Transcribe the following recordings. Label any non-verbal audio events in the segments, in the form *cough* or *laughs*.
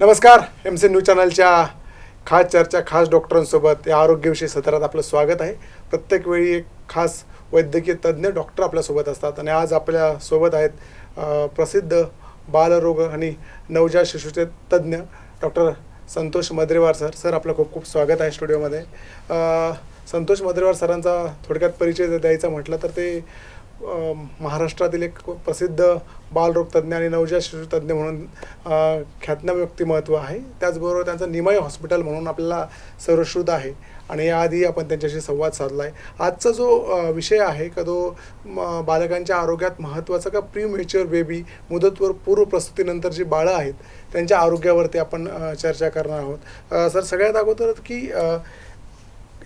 नमस्कार M C news चॅनलच्या खास चर्चा खास डॉक्टरांसोबत या आरोग्यविषयी सत्रात आपलं स्वागत आहे. प्रत्येक वेळी एक खास वैद्यकीय तज्ज्ञ डॉक्टर आपल्यासोबत असतात आणि आज आपल्यासोबत आहेत प्रसिद्ध बालरोग आणि नवजात शिशूचे तज्ज्ञ doctor Santosh Madrewar sir. Sir आपलं खूप खूप स्वागत आहे स्टुडिओमध्ये. संतोष मद्रेवार सरांचा थोडक्यात परिचय जर द्यायचा म्हटलं तर ते महाराष्ट्रातील एक प्रसिद्ध बालरोग तज्ज्ञ आणि नवजात शिशुतज्ञ म्हणून ख्यातनाम व्यक्तिमत्व आहे. त्याचबरोबर त्यांचं निमय हॉस्पिटल म्हणून आपल्याला सर्वश्रुत आहे आणि याआधी आपण त्यांच्याशी संवाद साधला आहे आजचा जो विषय आहे का तो बालकांच्या आरोग्यात महत्त्वाचा का प्री मेच्युअर बेबी मुदतवर पूर्व प्रस्तुतीनंतर जी बाळं आहेत त्यांच्या आरोग्यावरती आपण चर्चा करणार आहोत. सर सगळ्यात अगोदर की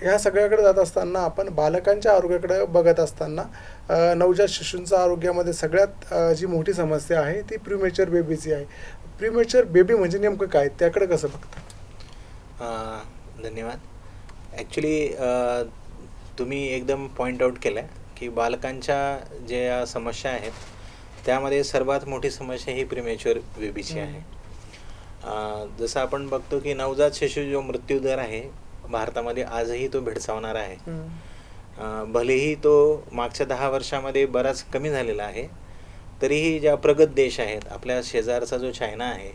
ह्या सगळ्याकडे जात असताना आपण बालकांच्या आरोग्याकडे बघत असताना नवजात शिशूंच्या आरोग्यामध्ये सगळ्यात जी मोठी समस्या आहे ती प्रीमेच्युअर बेबीची आहे. प्रीमेच्युअर बेबी म्हणजे नेमकं काय? त्याकडे कसं बघता? धन्यवाद. ॲक्च्युली तुम्ही एकदम पॉईंट आऊट केलं आहे की बालकांच्या ज्या समस्या आहेत त्यामध्ये सर्वात मोठी समस्या ही प्रिमेच्युअर बेबीची आहे. जसं आपण बघतो की नवजात शिशू जो मृत्यूदर आहे भारतामध्ये आजही तो भेडसावणारा आहे. भलेही तो मागच्या दहा वर्षामध्ये बराच कमी झालेला आहे तरीही ज्या प्रगत देश आहेत आपल्या शेजारचा जो चायना आहे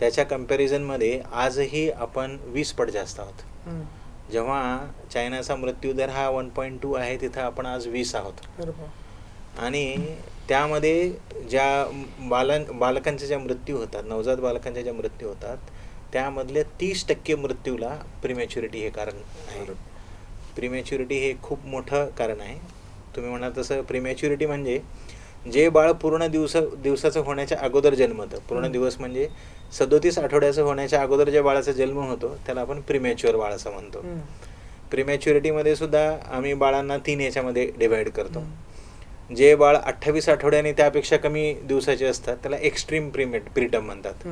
त्याच्या कम्पॅरिझनमध्ये आजही आपण वीस पट जास्त आहोत. जेव्हा चायनाचा मृत्यूदर हा वन पॉईंट टू आहे तिथं आपण आज वीस आहोत. आणि त्यामध्ये ज्या बालन बालकांचे ज्या मृत्यू होतात नवजात बालकांच्या ज्या मृत्यू होतात त्यामधले तीस टक्के मृत्यूला प्रिमॅच्युरिटी हे कारण आहे. प्रिमॅच्युरिटी हे खूप मोठं कारण आहे. तुम्ही म्हणाल तसं प्रिमॅच्युरिटी म्हणजे जे बाळ पूर्ण दिवस दिवसाचं होण्याच्या अगोदर जन्मतं. पूर्ण. दिवस म्हणजे सदोतीस आठवड्याचं होण्याच्या अगोदर ज्या बाळाचा जन्म होतो त्याला आपण प्रिमॅच्युअर बाळ असं म्हणतो. प्रिमॅच्युरिटीमध्ये सुद्धा आम्ही बाळांना तीन याच्यामध्ये डिवाइड करतो. जे बाळ अठ्ठावीस आठवड्याने त्यापेक्षा कमी दिवसाचे असतात त्याला एक्स्ट्रीम प्रिमेट प्रिटम म्हणतात.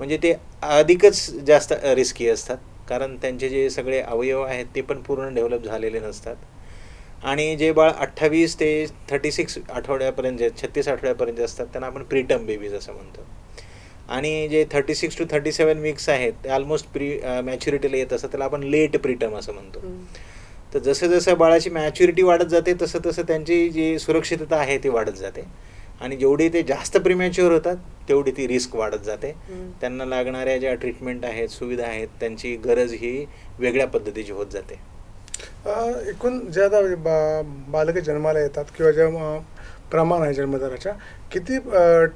म्हणजे ते अधिकच जास्त रिस्की असतात. कारण त्यांचे जे सगळे अवयव आहेत ते पण पूर्ण डेव्हलप झालेले नसतात. आणि जे बाळ अठ्ठावीस ते थर्टी सिक्स आठवड्यापर्यंत जे छत्तीस आठवड्यापर्यंत असतात त्यांना आपण प्रिटम बेबीज असं म्हणतो. आणि जे thirty six to thirty seven weeks आहेत ते ऑलमोस्ट प्री मॅच्युरिटीला येत असतात त्याला आपण लेट प्रिटम असं म्हणतो. तर जसं जसं बाळाची मॅच्युरिटी वाढत जाते तसं तसं त्यांची जी सुरक्षितता आहे ती वाढत जाते. आणि जेवढी ते जास्त प्रिमॅच्युअर होतात तेवढी ती रिस्क वाढत जाते. त्यांना लागणाऱ्या ज्या ट्रीटमेंट आहेत सुविधा आहेत त्यांची गरज ही वेगळ्या पद्धतीची होत जाते. अ, एकूण जे आता बा बालकं जन्माला येतात किंवा जे अ, प्रमाण आहे जन्मदराच्या किती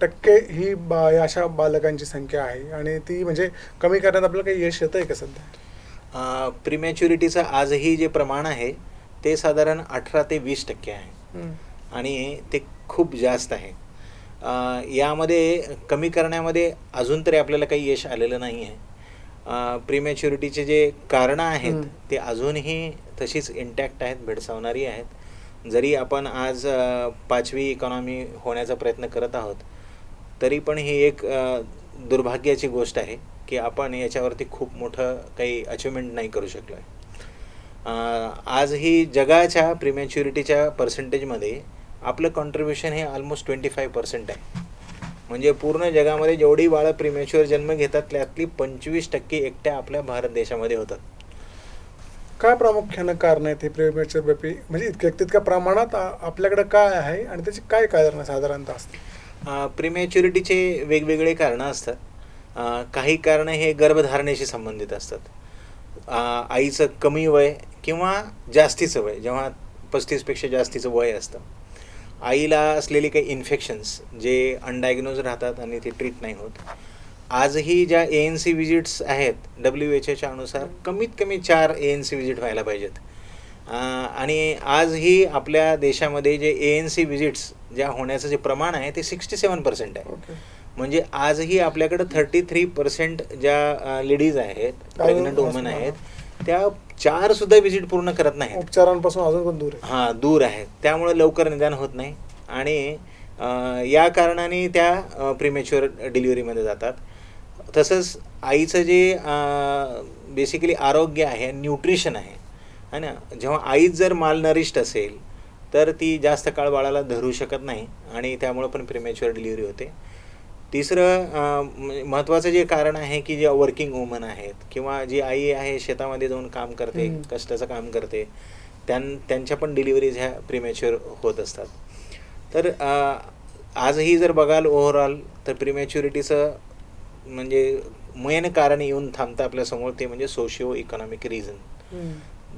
टक्के ही बा या अशा बालकांची संख्या आहे? आणि ती म्हणजे कमी करण्यात आपल्याला काही यश येतं आहे का सध्या? प्रिमॅच्युरिटीचं आजही जे प्रमाण आहे ते साधारण अठरा ते वीस टक्के आहे. आणि ते खूप जास्त आहे. यामध्ये कमी करण्यामध्ये अजून तरी आपल्याला काही यश आलेलं नाही आहे प्रिमॅच्युरिटीचे जे कारणं आहेत. ते अजूनही तशीच इंटॅक्ट आहेत भेडसावणारी आहेत. जरी आपण आज पाचवी इकॉनॉमी होण्याचा प्रयत्न करत आहोत तरी पण ही एक दुर्भाग्याची गोष्ट आहे की आपण याच्यावरती खूप मोठं काही अचिव्हमेंट नाही करू शकलो आहे आजही जगाच्या प्रिमॅच्युरिटीच्या पर्सेंटेजमध्ये आपलं कॉन्ट्रीब्युशन हे ऑलमोस्ट ट्वेंटी फाय पर्सेंट आहे. म्हणजे पूर्ण जगामध्ये जेवढी बाळं प्रिमॅच्युअर जन्म घेतात त्यातली पंचवीस टक्के एकट्या आपल्या भारत देशामध्ये होतात. काय प्रामुख्यानं कारण आहे ते प्रेमेचर बेबी म्हणजे इतक्या तितक्या प्रमाणात आपल्याकडे काय आहे आणि त्याची काय कारण साधारणतः असते प्रिमॅच्युरिटीचे वेगवेगळे कारणं असतात. काही कारणं हे गर्भधारणेशी संबंधित असतात. आईचं कमी वय किंवा जास्तीचं वय जेव्हा पस्तीसपेक्षा जास्तीचं वय असतं. आईला असलेली काही इन्फेक्शन्स जे अनडायग्नोज राहतात आणि ते ट्रीट नाही होत. आजही ज्या ए एन सी विजिट्स आहेत डब्ल्यू एच एच्या अनुसार कमीत कमी चार ए एन सी विजिट व्हायला पाहिजेत. आणि आजही आपल्या देशामध्ये जे ए एन सी विजिट्स ज्या होण्याचं जे प्रमाण आहे ते सिक्स्टी सेवन पर्सेंट आहे म्हणजे आजही आपल्याकडं थर्टी थ्री पर्सेंट ज्या लेडीज आहेत प्रेग्नंट वुमन आहेत त्या चार सुद्धा विजिट पूर्ण करत नाहीत. उपचारांपासून अजून पण दूर आहे हां दूर आहेत. त्यामुळे लवकर निदान होत नाही. आणि या कारणाने त्या प्रिमॅच्युअर डिलिव्हरीमध्ये जातात. तसंच आईचं जे बेसिकली आरोग्य आहे न्यूट्रिशन आहे है ना? जेव्हा आईच जर मालनरिष्ट असेल तर ती जास्त काळ बाळाला धरू शकत नाही. आणि त्यामुळे पण प्रिमॅच्युअर डिलिव्हरी होते. तिसरं अं, म- महत्त्वाचं जे कारण आहे की जे वर्किंग वुमन आहेत किंवा जी आई आहे शेतामध्ये जाऊन काम करते. कष्टाचं काम करते त्यां त्यांच्या पण डिलिव्हरीज ह्या प्रिमॅच्युअर होत असतात तर आजही जर बघाल ओव्हरऑल तर प्रिमॅच्युरिटीचं म्हणजे मेन कारण येऊन थांबतं आपल्यासमोर ते म्हणजे सोशिओ इकॉनॉमिक रिझन.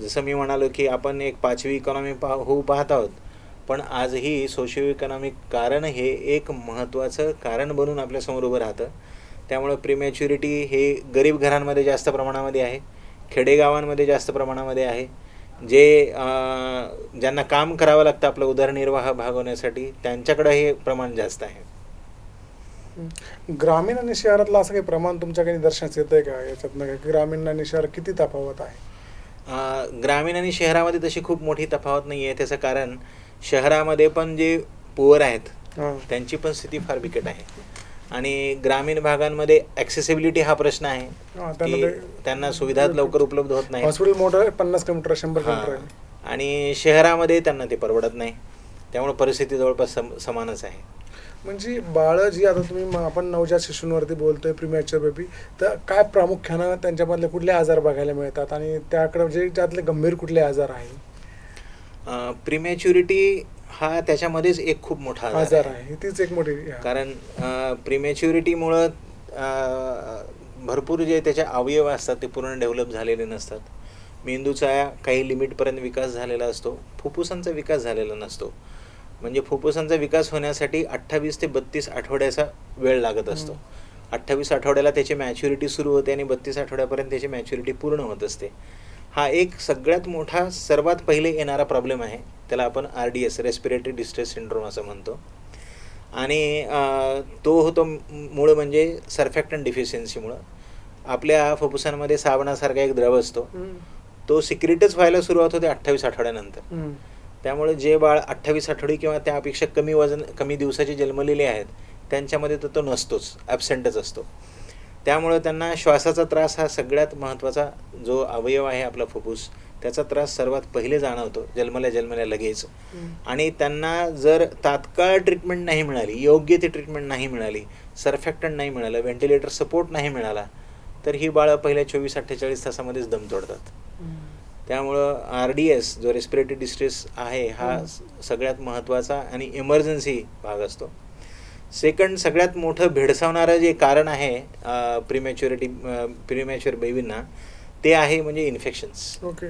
जसं मी म्हणालो की आपण एक पाचवी इकॉनॉमी पा होऊ पाहत आहोत पण आजही सोशिओ इकॉनॉमिक कारण हे एक महत्त्वाचं कारण बनून आपल्यासमोर उभं राहतं. त्यामुळं प्रिमॅच्युरिटी हे गरीब घरांमध्ये जास्त प्रमाणामध्ये आहे खेडेगावांमध्ये जास्त प्रमाणामध्ये आहे. जे ज्यांना काम करावं लागतं आपलं उदरनिर्वाह भागवण्यासाठी त्यांच्याकडं हे प्रमाण जास्त आहे. ग्रामीण आणि शहरातलं असं काही प्रमाण तुमच्याकडे निदर्शनास येत आहे का? याच्यातनं ग्रामीण आणि शहर किती तफावत आहे? ग्रामीण आणि शहरामध्ये तशी खूप मोठी तफावत नाही आहे त्याचं कारण शहरामध्ये पण जे पुअर आहेत. त्यांची पण स्थिती फार बिकट आहे. आणि ग्रामीण भागांमध्ये ॲक्सेसिबिलिटी हा प्रश्न आहे त्यांना की त्यांना सुविधा लवकर उपलब्ध होत नाही. हॉस्पिटल मोठं आहे पन्नास किलोमीटर शंभर किलोमीटर आणि शहरामध्ये त्यांना ते परवडत नाही. त्यामुळे परिस्थिती जवळपास सम समानच आहे. म्हणजे बाळं जी आता तुम्ही आपण नवजात शिशूंवरती बोलतोय प्रीमॅच्युअर बेबी तर काय प्रामुख्यानं त्यांच्यामधले कुठले आजार बघायला मिळतात? आणि त्याकडे म्हणजे त्यातले गंभीर कुठले आजार आहे प्रिमॅच्युरिटी हा त्याच्यामध्येच एक खूप मोठा आजार आहे. तीच एक मोठी. कारण प्रिमॅच्युरिटीमुळं भरपूर जे त्याचे अवयव असतात ते पूर्ण डेव्हलप झालेले नसतात. मेंदूचा काही लिमिटपर्यंत विकास झालेला असतो. फुफ्फुसांचा विकास झालेला नसतो. म्हणजे फुफ्फुसांचा विकास होण्यासाठी अठ्ठावीस ते बत्तीस आठवड्याचा वेळ लागत असतो. अठ्ठावीस आठवड्याला त्याची मॅच्युरिटी सुरू होते आणि बत्तीस आठवड्यापर्यंत त्याची मॅच्युरिटी पूर्ण होत असते. हा एक सगळ्यात मोठा सर्वात पहिले येणारा प्रॉब्लेम आहे. त्याला आपण R D S respiratory distress syndrome असं म्हणतो. आणि तो होतो मूळ म्हणजे सर्फॅक्टन डिफिशियन्सीमुळं आपल्या फुफ्फुसांमध्ये साबणासारखा एक द्रव असतो. तो सिक्रेटच व्हायला सुरुवात होते अठ्ठावीस आठवड्यानंतर. त्यामुळे जे बाळ अठ्ठावीस आठवडी किंवा त्यापेक्षा कमी वजन कमी दिवसाचे जन्मलेले आहेत त्यांच्यामध्ये तर तो नसतोच ॲबसेंटच असतो. त्यामुळं त्यांना श्वासाचा त्रास हा सगळ्यात महत्त्वाचा जो अवयव आहे आपला फुफ्फुस त्याचा त्रास सर्वात पहिले जाणवतो जन्मल्या जन्मल्या लगेच. आणि त्यांना जर तात्काळ ट्रीटमेंट नाही मिळाली योग्य ती ट्रीटमेंट नाही मिळाली सर्फॅक्टंट नाही मिळालं व्हेंटिलेटर सपोर्ट नाही मिळाला तर ही बाळं पहिल्या चोवीस अठ्ठेचाळीस तासामध्येच दम तोडतात. त्यामुळं आर डी एस जो रेस्पिरेटरी डिस्ट्रेस आहे हा सगळ्यात महत्त्वाचा आणि इमर्जन्सी भाग असतो सेकंड सगळ्यात मोठं भेडसावणारं जे कारण आहे प्रिमॅच्युरिटी प्रिमॅच्युअर बेबींना ते आहे म्हणजे इन्फेक्शन्स ओके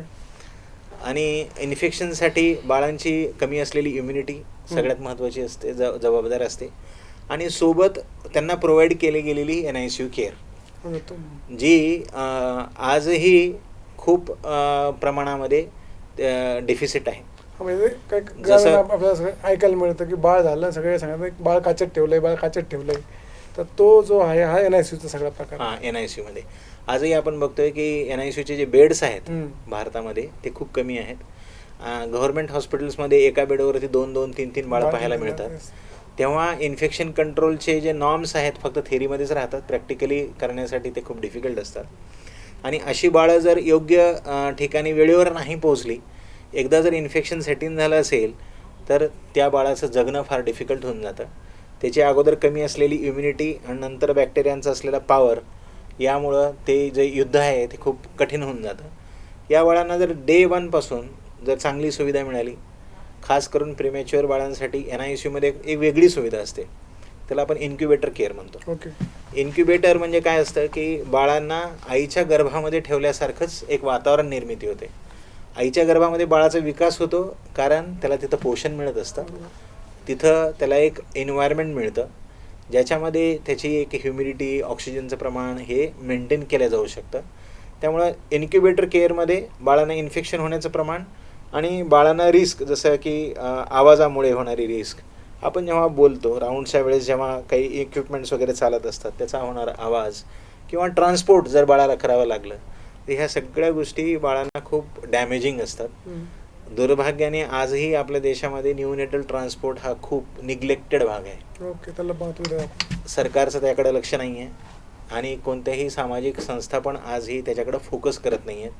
आणि इन्फेक्शनसाठी बाळांची कमी असलेली इम्युनिटी सगळ्यात महत्त्वाची असते ज जबाबदार असते. आणि सोबत त्यांना प्रोव्हाइड केली गेलेली N I C U care जी आजही खूप प्रमाणामध्ये डेफिसिट आहे. म्हणजे काय जसं- ग्रामीण आप- आपल्याला सगळं ऐकायला मिळतं की बाळ झालं सगळे सांगतात "एक बाळ काचेत ठेवलंय बाळ काचेत ठेवलंय. तर तो जो आहे हा एन आय चा सगळा प्रकार. हां एन आय सी यूमध्ये आजही आपण बघतोय की एन आय सी यूचे जे बेड्स आहेत हम्म. भारतामध्ये ते खूप कमी आहेत. गव्हर्नमेंट हॉस्पिटल्समध्ये एका बेडवरती दोन दोन तीन तीन बाळं बाळ पाहायला मिळतात. yes. तेव्हा इन्फेक्शन कंट्रोलचे जे नॉर्म्स आहेत फक्त थेरीमध्येच राहतात. प्रॅक्टिकली करण्यासाठी ते खूप डिफिकल्ट असतात. आणि अशी बाळं जर योग्य अं, ठिकाणी वेळेवर नाही पोहोचली एकदा जर इन्फेक्शन सेटिंग झालं असेल तर त्या बाळाचं जगणं फार डिफिकल्ट होऊन जातं. त्याच्या अगोदर कमी असलेली इम्युनिटी आणि नंतर बॅक्टेरियांचा असलेला पॉवर यामुळं ते जे युद्ध आहे ते खूप कठीण होऊन जातं. या बाळांना जर डे वनपासून जर चांगली सुविधा मिळाली खास करून प्रिमॅच्युअर बाळांसाठी एन आय सी यूमध्ये एक वेगळी सुविधा असते. त्याला आपण इन्क्युबेटर केअर म्हणतो. ओके इन्क्युबेटर म्हणजे काय असतं की बाळांना आईच्या गर्भामध्ये ठेवल्यासारखंच एक वातावरण निर्मिती होते. आईच्या गर्भामध्ये बाळाचा विकास होतो कारण त्याला तिथं पोषण मिळत असतं. तिथं त्याला एक एन्व्हायरमेंट मिळतं ज्याच्यामध्ये त्याची एक ह्युमिडिटी ऑक्सिजनचं प्रमाण हे मेंटेन केलं जाऊ शकतं. त्यामुळं इन्क्युबेटर केअरमध्ये बाळांना इन्फेक्शन होण्याचं प्रमाण आणि बाळांना रिस्क जसं की आवाजामुळे होणारी रिस्क आपण जेव्हा बोलतो राऊंडच्या वेळेस जेव्हा काही इक्विपमेंट्स वगैरे चालत असतात त्याचा होणारा आवाज किंवा ट्रान्सपोर्ट जर बाळाला करावं लागलं तर ह्या सगळ्या गोष्टी बाळांना खूप डॅमेजिंग असतात. दुर्भाग्याने आजही आपल्या देशामध्ये न्यूनेटल ट्रान्सपोर्ट हा खूप निग्लेक्टेड भाग आहे ओके त्याला. सरकारचं त्याकडे लक्ष नाही आहे आणि कोणत्याही सामाजिक संस्था पण आजही त्याच्याकडे फोकस करत नाही आहेत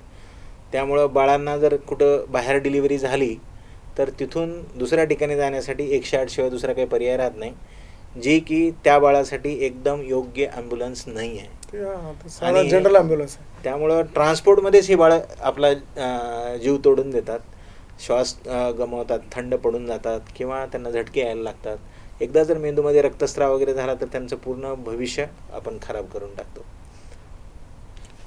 त्यामुळं बाळांना जर कुठं बाहेर डिलिव्हरी झाली तर तिथून दुसऱ्या ठिकाणी जाण्यासाठी एकशे आठ शिवाय दुसरा काही पर्याय राहत नाही जी की त्या बाळासाठी एकदम योग्य ॲम्ब्युलन्स नाही आहे हा, आणि- जनरल ॲम्ब्युलन्स त्यामुळं ट्रान्सपोर्टमध्येच ही बाळं आपला अं, जीव तोडून देतात. श्वास अं, गमावतात थंड पडून जातात किंवा त्यांना झटके यायला लागतात. एकदा जर मेंदूमध्ये रक्तस्राव वगैरे झाला तर त्यांचं पूर्ण भविष्य आपण खराब करून टाकतो.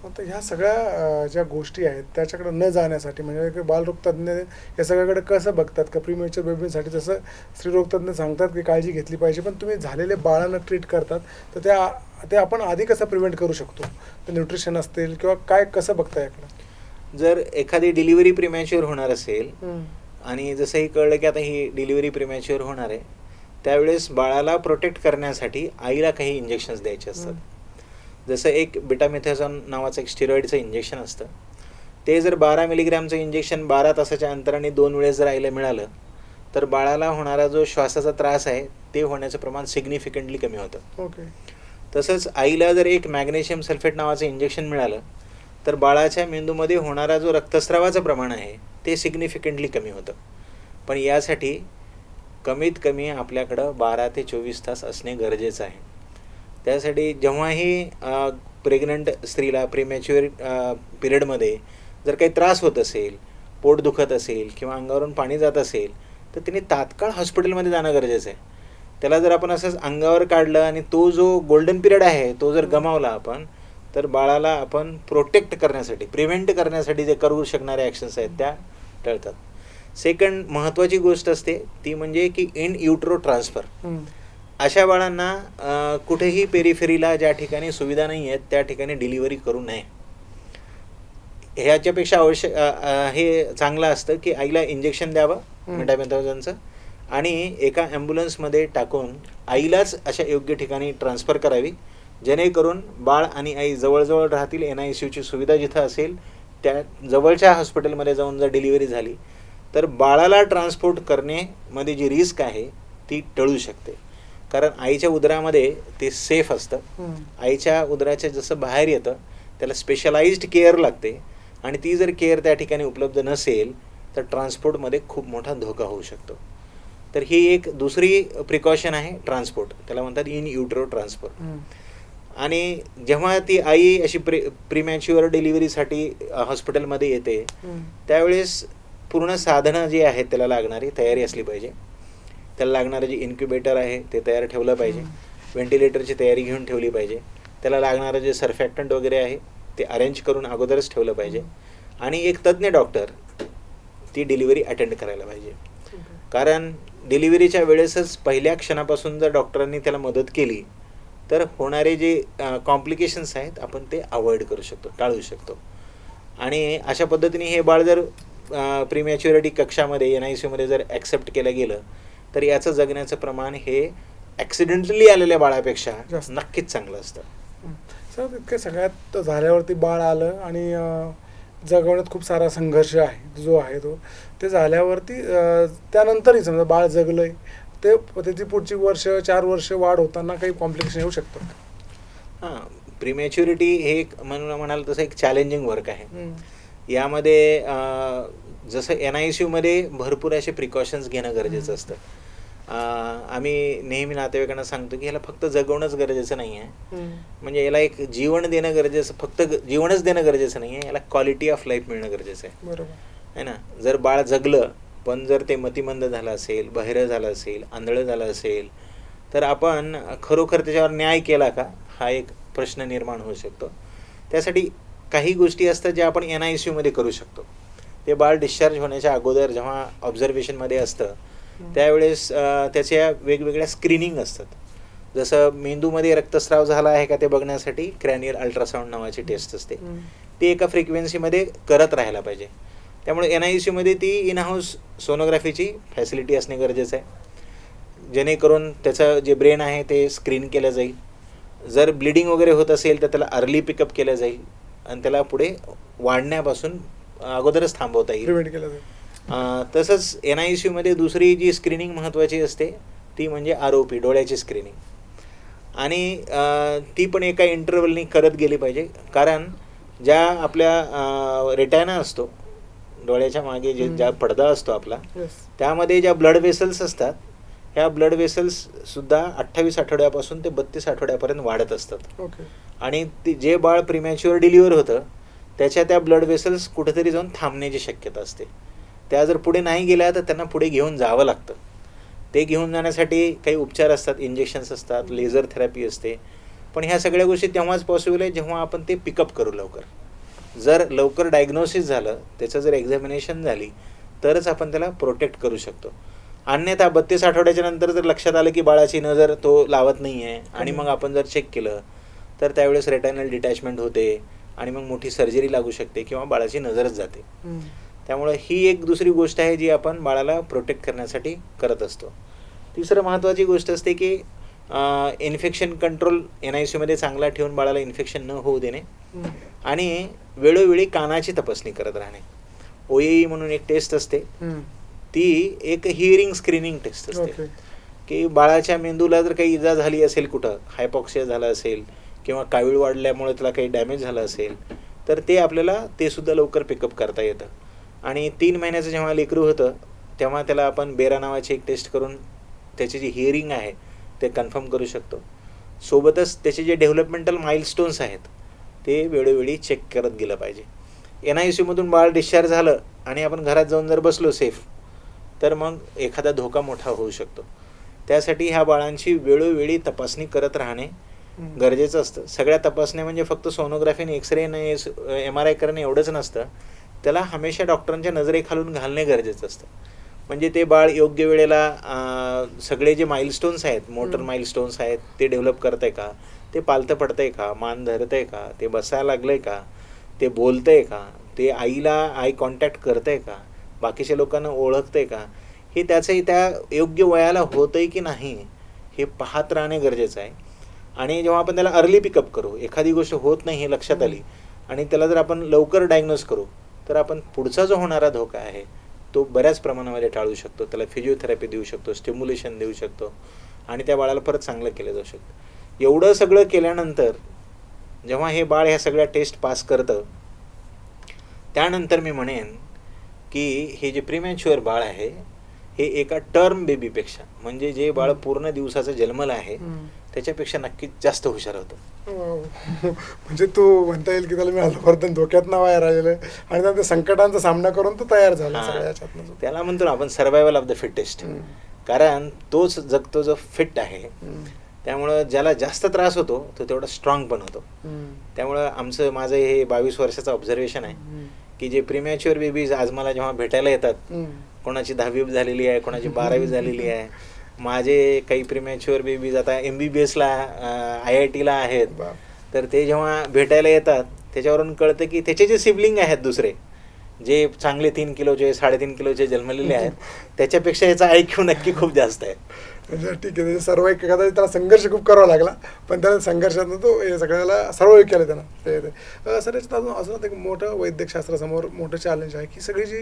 आता ह्या सगळ्या ज्या गोष्टी आहेत त्याच्याकडे न जाण्यासाठी म्हणजे की बालरोग तज्ज्ञ या सगळ्याकडे कसं बघतात का प्रीमेच्युअर बेबींसाठी जसं स्त्रीरोग तज्ज्ञ सांगतात की काळजी घेतली पाहिजे पण तुम्ही झालेले बाळांना ट्रीट करतात तर त्या ते आपण आधी कसं प्रिव्हेंट करू शकतो? ते न्यूट्रिशन असतील किंवा काय कसं बघता याकडे? जर एखादी डिलिव्हरी प्रिमॅच्युअर होणार असेल आणि जसंही कळलं की आता ही डिलिव्हरी प्रिमॅच्युअर होणार आहे त्यावेळेस बाळाला प्रोटेक्ट करण्यासाठी आईला काही इंजेक्शन्स द्यायचे असतात. जसं एक बिटामिथॅझॉन नावाचं एक स्टिरॉइडचं इंजेक्शन असतं. ते जर बारा मिलीग्रॅमचं इंजेक्शन बारा तासाच्या अंतराने दोन वेळेस जर आईला मिळालं तर बाळाला होणारा जो श्वासाचा त्रास आहे ते होण्याचं प्रमाण सिग्निफिकंटली कमी होतं. ओके तसंच आईला जर एक मॅग्नेशियम सल्फेट नावाचं इंजेक्शन मिळालं तर बाळाच्या मेंदूमध्ये होणारा जो रक्तस्रावाचं प्रमाण आहे ते सिग्निफिकंटली कमी होतं. पण यासाठी कमीत कमी आपल्याकडं बारा ते चोवीस तास असणे गरजेचं आहे. त्यासाठी जेव्हाही प्रेग्नंट स्त्रीला प्रिमॅच्युअर पिरियडमध्ये जर काही त्रास होत असेल पोट दुखत असेल किंवा अंगावरून पाणी जात असेल तर तिने तात्काळ हॉस्पिटलमध्ये जाणं गरजेचं आहे. त्याला जर आपण असंच अंगावर काढलं आणि तो जो गोल्डन पिरियड आहे तो जर गमावला आपण तर बाळाला आपण प्रोटेक्ट करण्यासाठी प्रिव्हेंट करण्यासाठी जे करू शकणाऱ्या ॲक्शन्स आहेत त्या टळतात. सेकंड महत्त्वाची गोष्ट असते ती म्हणजे की इन युट्रो ट्रान्सफर अशा बाळांना कुठेही पेरिफेरीला ज्या ठिकाणी सुविधा नाही आहेत त्या ठिकाणी डिलिव्हरी करू नये ह्याच्यापेक्षा आवश्यक हे चांगलं असतं की आईला इंजेक्शन द्यावं. मेटामेथॉझनचं आणि एका ॲम्ब्युलन्समध्ये टाकून आईलाच अशा योग्य ठिकाणी ट्रान्सफर करावी जेणेकरून बाळ आणि आई जवळजवळ राहतील एन आय सी सुविधा जिथं असेल त्या जवळच्या हॉस्पिटलमध्ये जाऊन जर डिलिव्हरी झाली तर बाळाला ट्रान्सपोर्ट करण्यामध्ये जी रिस्क आहे ती टळू शकते कारण आईच्या उदरामध्ये ते सेफ असतं. आईच्या उदराच्या जसं बाहेर येतं त्याला स्पेशलाइज्ड केअर लागते. आणि ती जर केअर त्या ठिकाणी उपलब्ध नसेल तर ट्रान्सपोर्टमध्ये खूप मोठा धोका होऊ शकतो. तर ही एक दुसरी प्रिकॉशन आहे ट्रान्सपोर्ट त्याला म्हणतात इन युट्रो ट्रान्सपोर्ट आणि जेव्हा ती आई अशी प्री प्रीमॅच्युअर डिलिव्हरीसाठी हॉस्पिटलमध्ये येते त्यावेळेस पूर्ण साधनं जी आहेत त्याला लागणारी तयारी असली पाहिजे. त्याला लागणारं जे इन्क्युबेटर आहे ते तयार ठेवलं पाहिजे. व्हेंटिलेटरची तयारी घेऊन ठेवली पाहिजे. त्याला लागणारं जे सर्फॅक्टंट वगैरे आहे ते अरेंज करून अगोदरच ठेवलं पाहिजे. आणि एक तज्ज्ञ डॉक्टर ती डिलिव्हरी अटेंड करायला पाहिजे. कारण डिलिव्हरीच्या वेळेसच पहिल्या क्षणापासून जर डॉक्टरांनी त्याला मदत केली तर होणारे जे कॉम्प्लिकेशन्स आहेत आपण ते अवॉइड करू शकतो टाळू शकतो. आणि अशा पद्धतीने हे बाळ जर प्रीमॅच्युरिटी कक्षामध्ये एन आय सीमध्ये जर ॲक्सेप्ट केलं गेलं तर याचं जगण्याचं प्रमाण हे ॲक्सिडेंटली आलेल्या बाळापेक्षा. नक्कीच चांगलं असतं. सर इतके सगळ्यात झाल्यावरती बाळ आलं आणि जगवण्यात खूप सारा संघर्ष आहे जो आहे तो. ते झाल्यावरती त्यानंतरही समजा बाळ जगलंय ते त्याची पुढची वर्ष चार वर्ष वाढ होताना काही कॉम्प्लिकेशन येऊ शकतं हां प्रीमॅच्युरिटी हे एक म्हणून म्हणाल तसं एक चॅलेंजिंग वर्क आहे. यामध्ये जसं एन आय सी यूमध्ये भरपूर असे प्रिकॉशन्स घेणं गरजेचं असतं. आम्ही नेहमी नातेवाईकांना सांगतो की ह्याला फक्त जगवणंच गरजेचं नाही आहे म्हणजे याला एक जीवन देणं गरजेचं फक्त जीवनच देणं गरजेचं नाही आहे याला क्वालिटी ऑफ लाईफ मिळणं गरजेचं आहे. बरोबर. है ना? जर बाळ जगलं पण जर ते मतिमंद झालं असेल बहिरं झालं असेल आंधळं झालं असेल तर आपण खरोखर त्याच्यावर न्याय केला का? हा एक प्रश्न निर्माण होऊ शकतो. त्यासाठी काही गोष्टी असतात ज्या आपण एन आय सी यूमध्ये करू शकतो. ते बाळ डिस्चार्ज होण्याच्या अगोदर जेव्हा ऑब्झर्वेशनमध्ये असतं त्यावेळेस त्याच्या वेगवेगळ्या स्क्रीनिंग असतात. जसं मेंदूमध्ये रक्तस्राव झाला आहे का ते बघण्यासाठी क्रॅनियल अल्ट्रासाऊंड नावाची टेस्ट असते. ती एका फ्रिक्वेन्सीमध्ये करत राहायला पाहिजे. त्यामुळे एन आय यूमध्ये ती इन हाऊस सोनोग्राफीची फॅसिलिटी असणे गरजेचं आहे. जेणेकरून त्याचं जे ब्रेन आहे ते स्क्रीन केलं जाईल. जर ब्लिडिंग वगैरे होत असेल तर त्याला अर्ली पिकअप केलं जाईल. आणि त्याला पुढे वाढण्यापासून अगोदरच थांबवता येईल. तसंच एन आय सी यूमध्ये दुसरी जी स्क्रीनिंग महत्त्वाची असते ती म्हणजे आर ओ पी डोळ्याची स्क्रीनिंग आणि ती पण एका इंटरवलनी करत गेली पाहिजे. कारण ज्या आपल्या रेटायना असतो डोळ्याच्या मागे जे. ज्या पडदा असतो आपला. त्यामध्ये ज्या ब्लड वेसल्स असतात ह्या ब्लड वेसल्स सुद्धा अठ्ठावीस आठवड्यापासून ते बत्तीस आठवड्यापर्यंत वाढत असतात. आणि ते जे बाळ प्रिमॅच्युअर डिलिव्हर होतं त्याच्या त्या ब्लड वेसल्स कुठेतरी जाऊन थांबण्याची शक्यता असते. त्या जर पुढे नाही गेल्या तर त्यांना पुढे घेऊन जावं लागतं. ते घेऊन जाण्यासाठी काही उपचार असतात इंजेक्शन्स असतात लेझर थेरपी असते. पण ह्या सगळ्या गोष्टी तेव्हाच पॉसिबल आहे जेव्हा आपण ते पिकअप करू लवकर. जर लवकर डायग्नोसिस झालं त्याचं जर एक्झामिनेशन झाली तरच आपण त्याला प्रोटेक्ट करू शकतो. अन्यथा बत्तीस आठवड्याच्या नंतर जर लक्षात आलं की बाळाची नजर तो लावत नाही आहे आणि मग आपण जर चेक केलं तर त्यावेळेस रेटायनल डिटॅचमेंट होते आणि मग मोठी सर्जरी लागू शकते किंवा बाळाची नजरच जाते. त्यामुळं ही एक दुसरी गोष्ट आहे जी आपण बाळाला प्रोटेक्ट करण्यासाठी करत असतो. तिसरं महत्त्वाची गोष्ट असते की इन्फेक्शन कंट्रोल एन आय सीमध्ये चांगला ठेवून बाळाला इन्फेक्शन न होऊ देणे. आणि वेळोवेळी कानाची तपासणी करत राहणे. ओई म्हणून एक टेस्ट असते. ती एक हिअरिंग स्क्रीनिंग टेस्ट असते. की बाळाच्या मेंदूला जर काही इजा झाली असेल कुठं हायपॉक्सिया झाला असेल किंवा कावीळ वाढल्यामुळे त्याला काही डॅमेज झालं असेल तर ते आपल्याला ते सुद्धा लवकर पिकअप करता येतं. आणि तीन महिन्याचं जेव्हा लेकरू होतं तेव्हा त्याला आपण बेरा नावाची एक टेस्ट करून त्याची जी हिअरिंग आहे ते कन्फर्म करू शकतो. सोबतच त्याचे जे डेव्हलपमेंटल माइलस्टोन्स आहेत ते वेळोवेळी चेक करत गेलं पाहिजे. एन आय सीमधून बाळ डिस्चार्ज झालं आणि आपण घरात जाऊन जर बसलो सेफ तर मग एखादा धोका मोठा होऊ शकतो. त्यासाठी ह्या बाळांची वेळोवेळी तपासणी करत राहणे. गरजेचं असतं. सगळ्या तपासण्या म्हणजे फक्त सोनोग्राफी आणि एक्सरे नाही एम आर आय करणे एवढंच नसतं. त्याला हमेशा डॉक्टरांच्या नजरेखालून घालणे गरजेचं असतं. म्हणजे ते बाळ योग्य वेळेला सगळे जे माइलस्टोन्स आहेत मोटर. माइलस्टोन्स आहेत ते डेव्हलप करतंय का? ते पालतं पडतंय का? मान धरतंय का? ते बसायला लागलंय का? ते बोलतंय का? ते आईला आय कॉन्टॅक्ट करतंय का? बाकीच्या लोकांना ओळखतंय का? हे त्याचंही त्या योग्य वयाला होतंय की नाही हे पाहत राहणे गरजेचं आहे. आणि जेव्हा आपण त्याला अर्ली पिकअप करू एखादी गोष्ट होत नाही हे लक्षात आली आणि त्याला जर आपण लवकर डायग्नोज करू तर आपण पुढचा जो होणारा धोका आहे तो बऱ्याच प्रमाणामध्ये टाळू शकतो. त्याला फिजिओथेरपी देऊ शकतो स्टिम्युलेशन देऊ शकतो आणि त्या बाळाला परत चांगलं केलं जाऊ शकतं. एवढं सगळं केल्यानंतर जेव्हा हे बाळ ह्या सगळ्या टेस्ट पास करतं त्यानंतर मी म्हणेन की हे जे प्रिमॅच्युअर बाळ आहे हे एका टर्म बेबीपेक्षा म्हणजे जे बाळ पूर्ण दिवसाचं जन्मलं आहे. त्याच्यापेक्षा नक्कीच जास्त हुशार होतं वाव. *laughs* म्हणजे तू म्हणता येईल की त्याला मी आजपर्यंत धोक्यात ना बाहेर आलेलं आणि त्यानंतर संकटांचा सामना करून तो तयार झाला हा. त्याला म्हणतो ना आपण सर्वायवल ऑफ द फिटेस्ट. कारण तोच जगतो जो फिट आहे. त्यामुळं ज्याला जास्त त्रास होतो तो तेवढा स्ट्रॉंग पण होतो. त्यामुळं आमचं माझं हे बावीस वर्षाचं ऑब्झर्वेशन आहे. की जे प्रिमॅच्युअर बेबीज आज मला जेव्हा भेटायला येतात. कोणाची दहावी झालेली आहे कोणाची *laughs* बारावी झालेली आहे माझे काही प्रिमॅच्युअर बेबीज आता एम बी बी एसला आय आय टीला आहेत. तर ते जेव्हा भेटायला येतात त्याच्यावरून कळतं की त्याचे जे सिबलिंग आहेत दुसरे जे चांगले तीन किलोचे साडेतीन किलोचे जन्मलेले आहेत *laughs* त्याच्यापेक्षा याचा आय क्यू नक्की खूप जास्त आहे. म्हणजे ठीक आहे. त्याचे सर्व एक कदाचित त्याला संघर्ष खूप करावा लागला पण त्या संघर्षातनं तो सगळ्याला सर्व केलं त्यानं. ते सर याच्यात अजून अजून एक मोठं वैद्यकशास्त्रासमोर मोठं चॅलेंज आहे की सगळी जी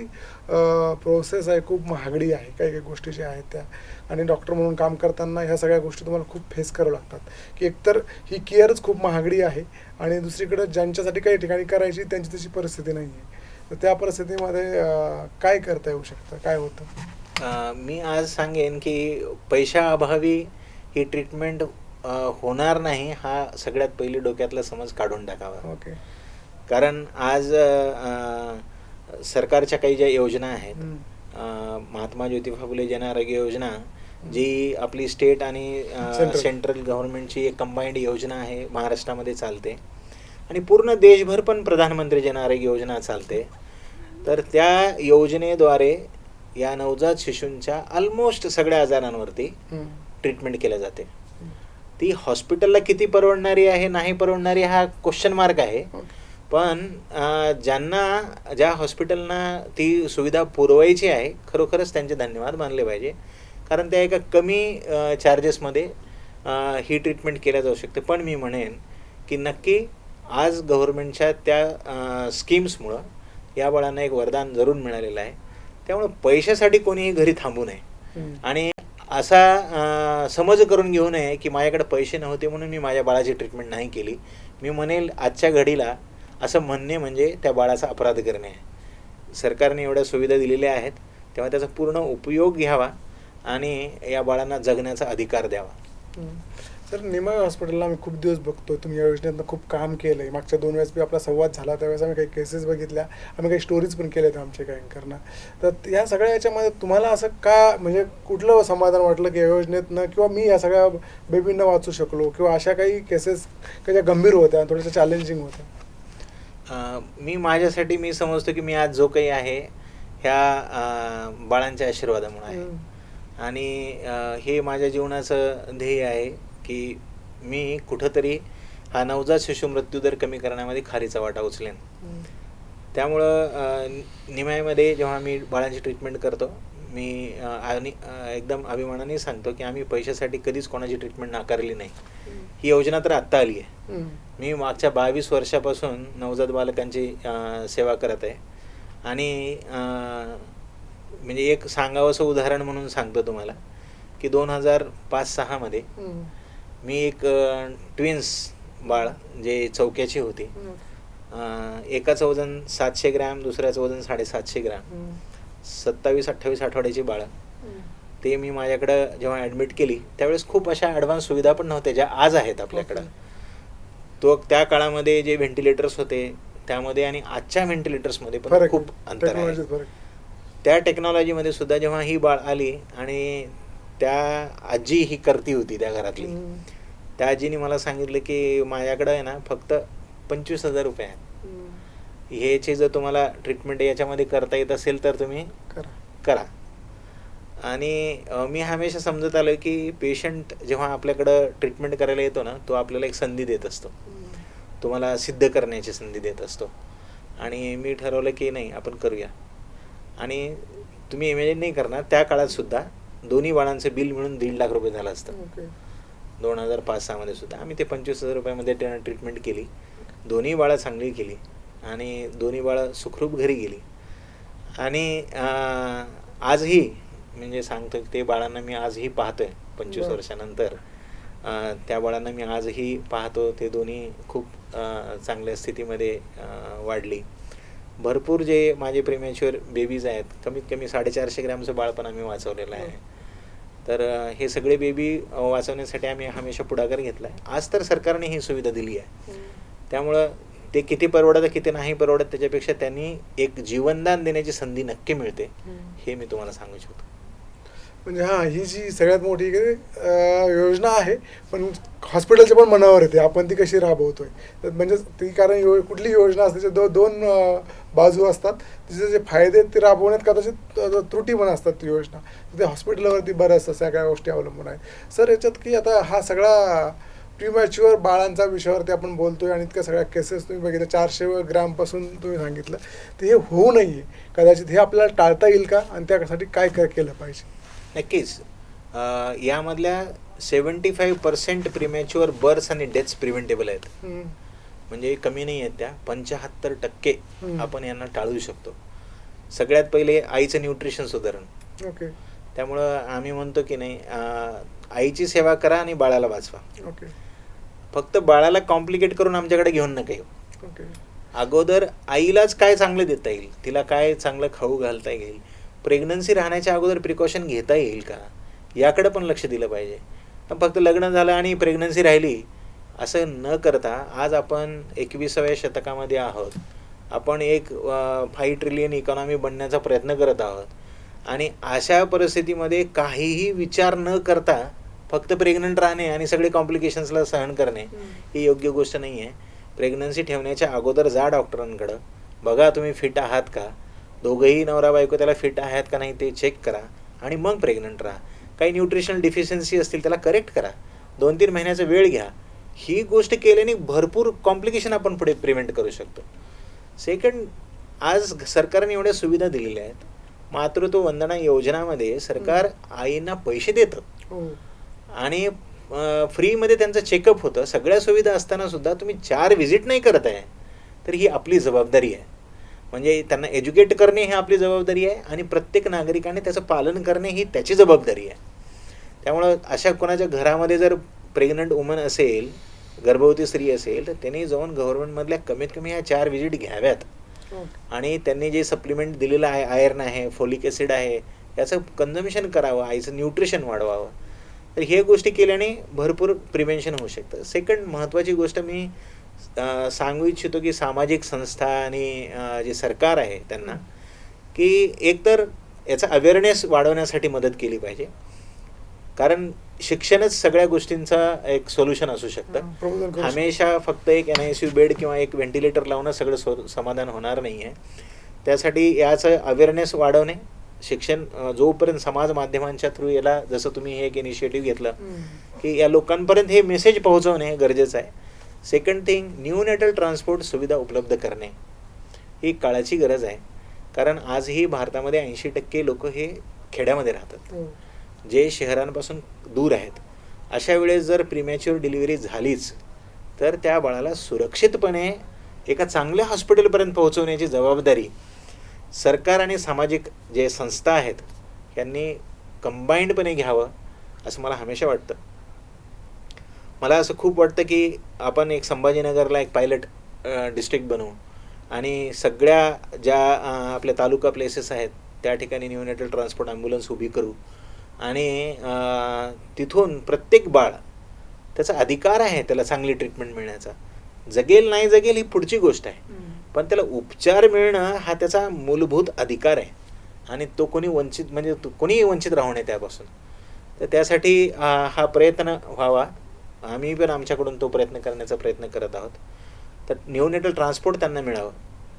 प्रोसेस आहे खूप महागडी आहे. काही काही गोष्टी ज्या आहेत त्या आणि डॉक्टर म्हणून काम करताना ह्या सगळ्या गोष्टी तुम्हाला खूप फेस करावं लागतात. की एकतर ही केअरच खूप महागडी आहे आणि दुसरीकडे ज्यांच्यासाठी काही ठिकाणी करायची त्यांची तशी परिस्थिती नाही आहे तर त्या परिस्थितीमध्ये काय करता येऊ शकतं? काय होतं? मी आज सांगेन की पैशाअभावी ही ट्रीटमेंट होणार नाही हा सगळ्यात पहिली डोक्यातला समज काढून टाकावा. ओके. कारण आज सरकारच्या काही ज्या योजना आहेत महात्मा ज्योतिबा फुले जन आरोग्य योजना जी आपली स्टेट आणि. सेंट्रल गव्हर्नमेंटची एक कंबाईंड योजना आहे महाराष्ट्रामध्ये चालते आणि पूर्ण देशभर पण प्रधानमंत्री जन आरोग्य योजना चालते तर त्या योजनेद्वारे या नवजात शिशूंच्या ऑलमोस्ट सगळ्या आजारांवरती. ट्रीटमेंट केल्या जाते ती हॉस्पिटलला किती परवडणारी आहे नाही परवडणारी हा क्वेश्चन मार्क आहे ओके. पण ज्यांना ज्या हॉस्पिटलना ती सुविधा पुरवायची आहे खरोखरच त्यांचे धन्यवाद मानले पाहिजे कारण त्या एका कमी चार्जेसमध्ये ही ट्रीटमेंट केल्या जाऊ शकते. पण मी म्हणेन की नक्की आज गव्हर्नमेंटच्या त्या स्कीम्समुळं या बाळांना एक वरदान जरूर मिळालेलं आहे. त्यामुळं पैशासाठी कोणीही घरी थांबू नये. आणि असा समज करून घेऊ नये की माझ्याकडे पैसे नव्हते म्हणून मी माझ्या बाळाची ट्रीटमेंट नाही केली. मी म्हणेल आजच्या घडीला असं म्हणणे म्हणजे त्या बाळाचा अपराध करणे. आहे सरकारने एवढ्या सुविधा दिलेल्या आहेत. तेव्हा त्याचा पूर्ण उपयोग घ्यावा. आणि या बाळांना जगण्याचा अधिकार द्यावा. सर निमाय हॉस्पिटलला आम्ही खूप दिवस बघतो. तुम्ही या योजनेतनं खूप काम केलं आहे मागच्या दोन वेळेस बी आपला संवाद झाला. त्यावेळेस आम्ही काही केसेस बघितल्या. आम्ही काही स्टोरीज पण केल्या आमच्या काही अँकरना तर या सगळ्या याच्यामध्ये तुम्हाला असं का म्हणजे कुठलं समाधान वाटलं की या योजनेतनं किंवा मी या सगळ्या बेबींना वाचू शकलो किंवा अशा काही केसेस काही ज्या गंभीर होत्या थोड्याशा चॅलेंजिंग होत्या? मी माझ्यासाठी मी समजतो की मी आज जो काही आहे ह्या बाळांच्या आशीर्वादामुळे आहे. आणि हे माझ्या जीवनाचं ध्येय आहे की मी कुठंतरी हा नवजात शिशु मृत्यूदर कमी करण्यामध्ये खारीचा वाटा उचलेन. त्यामुळं अं, निमाईमध्ये जेव्हा मी बाळांची ट्रीटमेंट करतो मी आणि एकदम अभिमानाने सांगतो की आम्ही पैशासाठी कधीच कोणाची ट्रीटमेंट नाकारली नाही. ही योजना तर आत्ता आली आहे. मी मागच्या बावीस वर्षापासून नवजात बालकांची सेवा करत आहे. आणि म्हणजे एक सांगावंसं उदाहरण म्हणून सांगतो तुम्हाला की दोन हजार पाच सहामध्ये. मी एक ट्विन्स बाळ जे चौक्याची होती एकाचं वजन सातशे ग्रॅम दुसऱ्याचं वजन साडेसातशे ग्रॅम. सत्तावीस अठ्ठावीस आठवड्याची बाळं. ते मी माझ्याकडं जेव्हा ॲडमिट केली त्यावेळेस खूप अशा ॲडव्हान्स सुविधा पण नव्हत्या ज्या आज आहेत आपल्याकडं. तो त्या काळामध्ये जे व्हेंटिलेटर्स होते त्यामध्ये आणि आजच्या व्हेंटिलेटर्समध्ये पण खूप अंतर आहे. त्या टेक्नॉलॉजीमध्ये सुद्धा जेव्हा ही बाळ आली आणि त्या आजी ही करती होती त्या घरातली. त्या आजीने मला सांगितलं की माझ्याकडं आहे ना फक्त पंचवीस हजार रुपये आहेत. ह्याची जर तुम्हाला ट्रीटमेंट याच्यामध्ये करता येत असेल तर तुम्ही करा. करा. आणि मी हमेशा समजत आलो की पेशंट जेव्हा आपल्याकडं ट्रीटमेंट करायला येतो ना तो आपल्याला एक संधी देत असतो. तुम्हाला सिद्ध करण्याची संधी देत असतो. आणि मी ठरवलं की नाही आपण करूया. आणि तुम्ही इमॅजिन नाही करणार त्या काळात सुद्धा दोन्ही बाळांचं बिल मिळून दीड लाख रुपये झालं असतं. दोन हजार पाच सहामध्ये सुद्धा. आम्ही ते पंचवीस हजार रुपयामध्ये ट्रीटमेंट केली. दोन्ही बाळं चांगली केली. आणि दोन्ही बाळं सुखरूप घरी गेली. आणि आजही म्हणजे सांगतो की ते बाळांना मी आजही पाहतोय पंचवीस बरं. वर्षानंतर. त्या बाळांना मी आजही पाहतो. ते दोन्ही खूप चांगल्या स्थितीमध्ये वाढली. भरपूर जे माझे प्रेमॅच्युअर बेबीज आहेत कमीत कमी साडेचारशे ग्रॅमचं बाळ पण आम्ही वाचवलेलं आहे. तर हे सगळे बेबी वाचवण्यासाठी आम्ही हमेशा पुढाकार घेतला आहे आज तर सरकारने ही सुविधा दिली आहे. त्यामुळं ते किती परवडतं किती नाही परवडत त्याच्यापेक्षा त्यांनी एक जीवनदान देण्याची संधी नक्की मिळते. हे मी तुम्हाला सांगू इच्छितो. म्हणजे हां ही जी सगळ्यात मोठी योजना आहे पण हॉस्पिटलच्या पण मनावर येते. आपण ती कशी राबवतोय? तर म्हणजे ती कारण यो कुठली योजना असते त्याच्या दो दोन बाजू असतात. तिचे जे फायदे ते राबवण्यात कदाचित त्रुटी पण असतात ती योजना. ते हॉस्पिटलवरती बऱ्याच सगळ्या गोष्टी अवलंबून आहेत. सर याच्यात की आता हा सगळा प्रीमॅच्युअर बाळांचा विषयावरती आपण बोलतोय आणि इतक्या सगळ्या केसेस तुम्ही बघितल्या चारशे ग्रॅमपासून तुम्ही सांगितलं. तर हे होऊ नये कदाचित हे आपल्याला टाळता येईल का? आणि त्यासाठी काय काय केलं पाहिजे? नक्कीच. यामधल्या seventy five percent premature birth आणि डेथ्स प्रिव्हेंटेबल आहेत. म्हणजे कमी नाही आहेत त्या पंच्याहत्तर टक्के. आपण यांना टाळू शकतो. सगळ्यात पहिले आईचं न्यूट्रिशन सुधारण. ओके. त्यामुळं आम्ही म्हणतो की नाही आईची सेवा करा आणि बाळाला वाचवा. फक्त बाळाला कॉम्प्लिकेट करून आमच्याकडे घेऊन नका येऊ. अगोदर आईलाच काय चांगलं देता येईल? तिला काय चांगलं खाऊ घालता येईल? प्रेग्नन्सी राहण्याच्या अगोदर प्रिकॉशन घेता येईल का? याकडे पण लक्ष दिलं पाहिजे. पण फक्त लग्न झालं आणि प्रेग्नन्सी राहिली असं न करता आज आपण एकविसाव्या शतकामध्ये आहोत. आपण एक फाईव्ह ट्रिलियन इकॉनॉमी बनण्याचा प्रयत्न करत आहोत. आणि अशा परिस्थितीमध्ये काहीही विचार न करता फक्त प्रेग्नंट राहणे आणि सगळे कॉम्प्लिकेशन्सला सहन करणे ही योग्य गोष्ट नाही आहे प्रेग्नन्सी ठेवण्याच्या अगोदर जा डॉक्टरांकडं बघा तुम्ही फिट आहात का? दोघंही नवरा बायको त्याला फिट आहात का नाही ते चेक करा आणि मग प्रेग्नंट राहा. काही न्यूट्रिशनल डिफिशियन्सी असतील त्याला करेक्ट करा. दोन तीन महिन्याचा वेळ घ्या. ही गोष्ट केल्याने भरपूर कॉम्प्लिकेशन आपण पुढे प्रिव्हेंट करू शकतो. सेकंड आज सरकारने एवढ्या सुविधा दिलेल्या आहेत. मातृत्व वंदना योजनामध्ये सरकार आईंना पैसे देतं. हो. आणि फ्रीमध्ये त्यांचं चेकअप होतं. सगळ्या सुविधा असताना सुद्धा तुम्ही चार व्हिजिट नाही करत आहे तर ही आपली जबाबदारी आहे. म्हणजे त्यांना एज्युकेट करणे ही आपली जबाबदारी आहे आणि प्रत्येक नागरिकाने त्याचं पालन करणे ही त्याची जबाबदारी आहे. त्यामुळं अशा कोणाच्या घरामध्ये जर प्रेग्नंट वुमन असेल गर्भवती स्त्री असेल तर त्यांनी जाऊन गव्हर्नमेंटमधल्या कमीत कमी ह्या चार व्हिजिट घ्याव्यात. ओके. आणि त्यांनी जे सप्लिमेंट दिलेलं आहे आयर्न आहे फोलिक ॲसिड आहे याचं कन्झम्शन करावं आईचं न्यूट्रिशन वाढवावं. तर हे गोष्टी केल्याने भरपूर प्रिव्हेन्शन होऊ शकतं. सेकंड महत्त्वाची गोष्ट मी सांगू इच्छितो की सामाजिक संस्था आणि जे सरकार आहे त्यांना की एकतर याचा अवेअरनेस वाढवण्यासाठी मदत केली पाहिजे कारण शिक्षणच सगळ्या गोष्टींचा एक सोल्युशन असू शकतं. हमेशा फक्त एक एन आय सी बेड किंवा एक व्हेंटिलेटर लावणं सगळं सो समाधान होणार नाही आहे त्यासाठी याचं अवेअरनेस वाढवणे शिक्षण जोपर्यंत समाज माध्यमांच्या थ्रू याला जसं तुम्ही हे एक इनिशिएटिव्ह घेतलं. की या लोकांपर्यंत हे मेसेज पोहोचवणे गरजेचं आहे second thing neonatal transport सुविधा उपलब्ध करणे. ही काळाची गरज आहे. कारण आजही भारतामध्ये ऐंशी टक्के लोक हे खेड्यामध्ये राहतात. हो. जे शहरांपासून दूर आहेत. अशा वेळेस जर प्रिमॅच्युअर डिलिव्हरी झालीच तर त्या बाळाला सुरक्षितपणे एका चांगल्या हॉस्पिटलपर्यंत पोहोचवण्याची जबाबदारी सरकार आणि सामाजिक जे संस्था आहेत यांनी कंबाईंडपणे घ्यावं असं मला हमेशा वाटतं. मला असं खूप वाटतं की आपण एक संभाजीनगरला एक पायलट डिस्ट्रिक्ट बनवू. आणि सगळ्या ज्या आपल्या तालुका प्लेसेस आहेत त्या ठिकाणी न्यूनेटल ट्रान्सपोर्ट ॲम्ब्युलन्स उभी करू. आणि तिथून प्रत्येक बाळ त्याचा अधिकार आहे त्याला चांगली ट्रीटमेंट मिळण्याचा. जगेल नाही जगेल ही पुढची गोष्ट आहे. पण त्याला उपचार मिळणं हा त्याचा मूलभूत अधिकार आहे. आणि तो कोणी वंचित म्हणजे कोणीही वंचित राहू नये त्यापासून. तर त्यासाठी हा प्रयत्न व्हावा. आम्ही पण आमच्याकडून तो प्रयत्न करण्याचा प्रयत्न करत आहोत. तर न्यूनेटल ट्रान्सपोर्ट त्यांना मिळावं.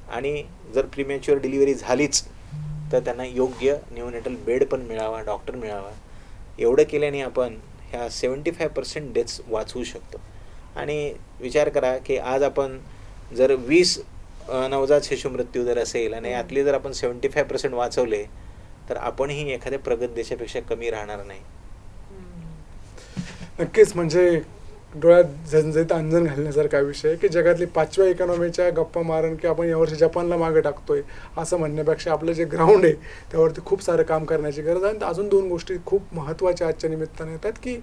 आणि जर प्रीमेच्युअर डिलिव्हरी झालीच तर त्यांना योग्य न्यूनेटल बेड पण मिळावा डॉक्टर मिळावा. एवढं केल्याने आपण ह्या सेवन्टी फाय पर्सेंट डेथ्स वाचवू शकतो. आणि विचार करा की आज आपण जर वीस नवजात शिशु मृत्यू जर असेल आणि यातले जर आपण सेवन्टी फाय पर्सेंट वाचवले तर आपणही एखाद्या प्रगत देशापेक्षा कमी राहणार नाही. नक्कीच म्हणजे डोळ्यात झणझणीत अंजन घालण्यासारखा विषय आहे की जगातली पाचव्या इकॉनॉमीच्या गप्पा मारण की आपण यावर्षी जपानला मागे टाकतोय असं म्हणण्यापेक्षा आपलं जे ग्राउंड आहे त्यावरती खूप सारं काम करण्याची गरज आहे. आणि अजून दोन गोष्टी खूप महत्त्वाच्या आजच्या निमित्ताने येतात की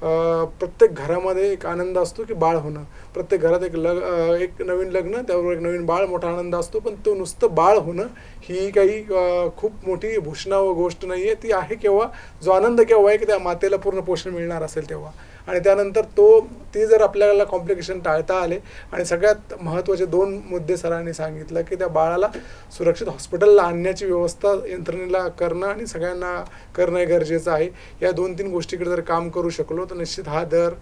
प्रत्येक घरामध्ये एक आनंद असतो की बाळ होणं. प्रत्येक घरात एक लग एक नवीन लग्न त्याबरोबर एक नवीन बाळ मोठा आनंद असतो. पण तो नुसतं बाळ होणं ही काही खूप मोठी भूषणाव गोष्ट नाही आहे ती आहे केव्हा जो आनंद केव्हा आहे की त्या मातेला पूर्ण पोषण मिळणार असेल तेव्हा. आणि त्यानंतर तो ते जर आपल्याला कॉम्प्लिकेशन टाळता आले आणि सगळ्यात महत्त्वाचे दोन मुद्दे सरांनी सांगितलं की त्या बाळाला सुरक्षित हॉस्पिटलला आणण्याची व्यवस्था यंत्रणेला करणं आणि सगळ्यांना करणं हे गरजेचं आहे. या दोन तीन गोष्टीकडे जर काम करू शकलो तर निश्चित हा दर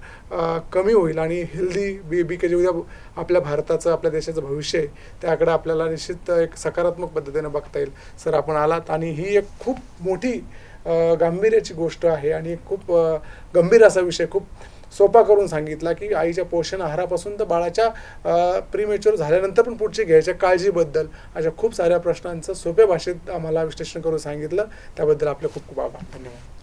कमी होईल आणि हेल्दी बेबी के जे उद्या आपल्या भारताचं आपल्या देशाचं भविष्य आहे त्याकडे आपल्याला निश्चित एक सकारात्मक पद्धतीने बघता येईल. सर आपण आलात आणि ही एक खूप मोठी गांभीर्याची गोष्ट आहे आणि खूप गंभीर असा विषय खूप सोपा करून सांगितला की आईच्या पोषण आहारापासून तर बाळाच्या प्रीमेच्युअर झाल्यानंतर पण पुढची घ्यायच्या काळजीबद्दल अशा खूप साऱ्या प्रश्नांचं सोप्या भाषेत आम्हाला विश्लेषण करून सांगितलं. त्याबद्दल आपले खूप खूप आभार. धन्यवाद.